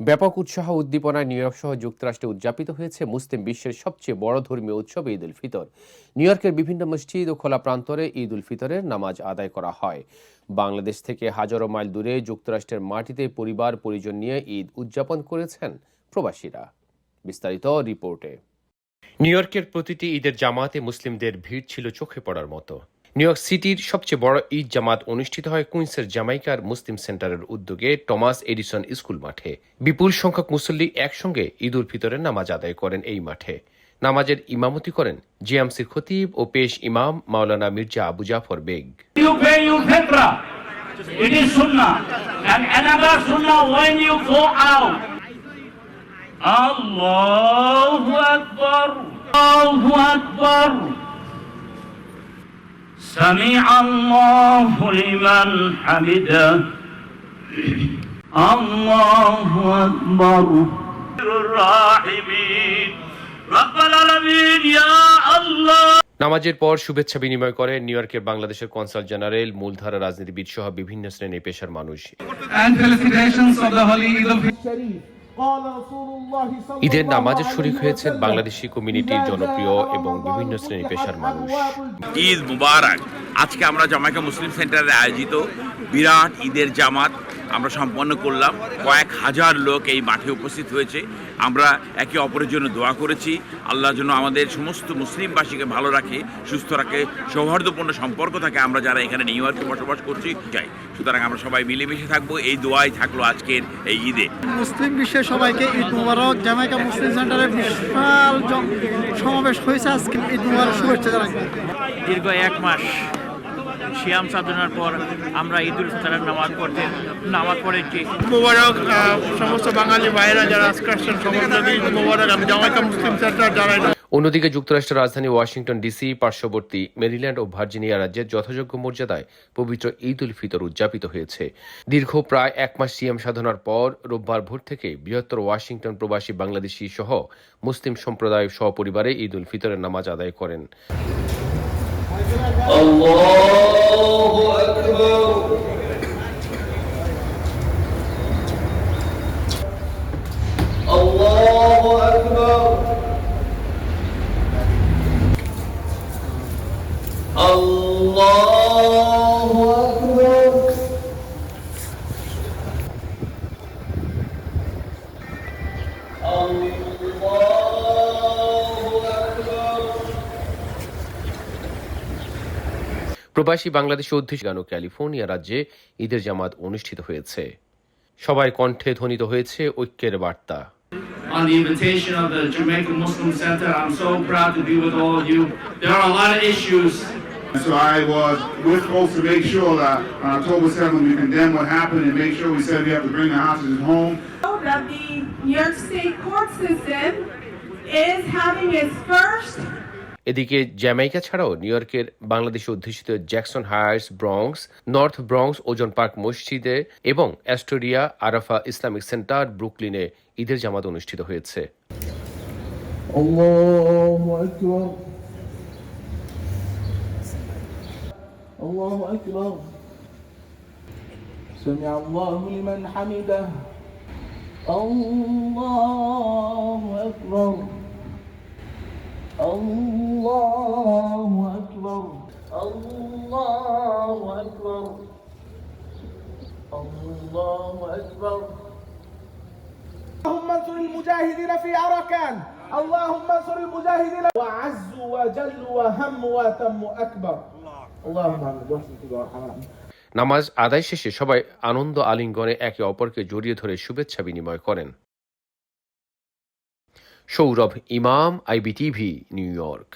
ব্যাপক উৎসাহ উদ্দীপনায় নিউ ইয়র্ক সহ যুক্তরাষ্ট্রে উদযাপিত হয়েছে মুসলিম বিশ্বের সবচেয়ে বড় ধর্মীয় উৎসব ঈদ উল ফিতর। নিউ ইয়র্কের বিভিন্ন মসজিদ ও খোলা প্রান্তরে ঈদ উল ফিতরের নামাজ আদায় করা হয়। বাংলাদেশ থেকে হাজারো মাইল দূরে যুক্তরাষ্ট্রের মাটিতে পরিবার, পরিজন নিয়ে ঈদ উদযাপন করেছেন প্রবাসীরা। বিস্তারিত রিপোর্টে। নিউ ইয়র্কের প্রতিটি ঈদের জামাতে মুসলিমদের ভিড় ছিল চোখে পড়ার মতো। নিউ ইয়র্ক সিটির সবচেয়ে বড় ঈদ জামাত অনুষ্ঠিত হয় কুইন্সের জামাইকার মুসলিম সেন্টারের উদ্যোগে টমাস এডিসন স্কুল মাঠে। বিপুল সংখ্যক মুসল্লি একসঙ্গে ঈদ উল ফিতরের নামাজ আদায় করেন এই মাঠে। নামাজের ইমামতি করেন জিএমসির খতিব ও পেশ ইমাম মাওলানা মির্জা আবু জাফর বেগ। you pay your fitrah. سمع الله لمن حمده الله أكبر الراحمين رب العالمين يا الله নামাজের পর শুভেচ্ছা বিনিময় করেন নিউ ইয়র্কের বাংলাদেশের কনসাল জেনারেল মূলধারা রাজনীতিবিদ সহ বিভিন্ন শ্রেণী পেশার মানুষ ঈদের নামাজে শরিক হয়েছেন বাংলাদেশি কমিউনিটির জনপ্রিয় এবং বিভিন্ন শ্রেণি পেশার মানুষ। ঈদ মুবারক। আজকে আমরা জামাইকা মুসলিম সেন্টারে আয়োজিত বিরাট ঈদের জামাত। আমরা সম্পন্ন করলাম। কয়েক হাজার লোক এই মাঠে উপস্থিত হয়েছে। আমরা একে অপরের জন্য দোয়া করেছি। আল্লাহর জন্য আমাদের সমস্ত মুসলিমবাসীকে ভালো রাখে সুস্থ রাখে সৌহার্দ্যপূর্ণ সম্পর্ক থাকে। আমরা যারা এখানে নিউ ইয়র্কে বসবাস করছি চাই সুতরাং আমরা সবাই মিলেমিশে থাকব। এই দোয়াই থাকল আজকের এই ঈদে। মুসলিম বিশ্বের সবাইকে ঈদ মুবারক। জামাইকা মুসলিম সেন্টারে বিশাল সমাবেশ হয়েছে আজকে। ঈদ মুবারক শুভেচ্ছা জানাই। দীর্ঘ এক মাস শিয়াম সাধনার পর আমরা ঈদ উল ফিতরের নামাজ পড়তে নামাজ পড়েছি মুবারক সমস্ত বাঙালি ভাইয়েরা যারা আসছেন সমস্ত মুবারক। আমি জামাইকা মুসলিম সেন্টার জানাই অন্যদিকে যুক্তরাষ্ট্রের রাজধানী ওয়াশিংটন ডিসি পার্শ্ববর্তী মেরিল্যান্ড ও ভার্জিনিয়া রাজ্যের যথাযোগ্য মর্যাদায় পবিত্র ঈদ উল ফিতর উদযাপিত হয়েছে। দীর্ঘ প্রায় এক মাস সিএম সাধনার পর রোববার ভোর থেকে বৃহত্তর ওয়াশিংটন প্রবাসী বাংলাদেশি সহ মুসলিম সম্প্রদায় সহপরিবারে ঈদ উল ফিতরের নামাজ আদায় করেন। প্রবাসী বাংলাদেশি অধ্যুষ গানো ক্যালিফোর্নিয়া রাজ্যে ঈদের জামাত অনুষ্ঠিত হয়েছে সবাই কণ্ঠে ধ্বনিত হয়েছে ঐক্যের বার্তা on the invitation of the Jamaican Muslim Center. I'm so proud to be with all of you. There are a lot of issues. So I was, we're supposed to make sure that on October 7th, we condemn what happened and make sure we said we have to bring the hostages home. that the New York State court system is having its first এদিকে Jamaica ছাড়াও new ইয়র্কের বাংলাদেশে অধ্যুষিত Jackson Heights Bronx North Bronx Ozone Park মসজিদে এবং Astoria Arafa Islamic centre ব্রুকলিনে ঈদের জামাত অনুষ্ঠিত হয়েছে الله أكبر الله أكبر سمع الله لمن حمده الله أكبر الله الله أكبر الله أكبر اللهم انصر المجاهدين في أركان اللهم انصر المجاهدين وعز وجل وهم وتم أكبر اللهم آمين برحمتك يا أرحم الراحمين নামাজ আদায় শেষে সবাই আনন্দ আলিঙ্গনে একে অপরকে জড়িয়ে ধরে শুভেচ্ছা বিনিময় করেন সৌরভ ইমাম আইবিটিভি নিউ ইয়র্ক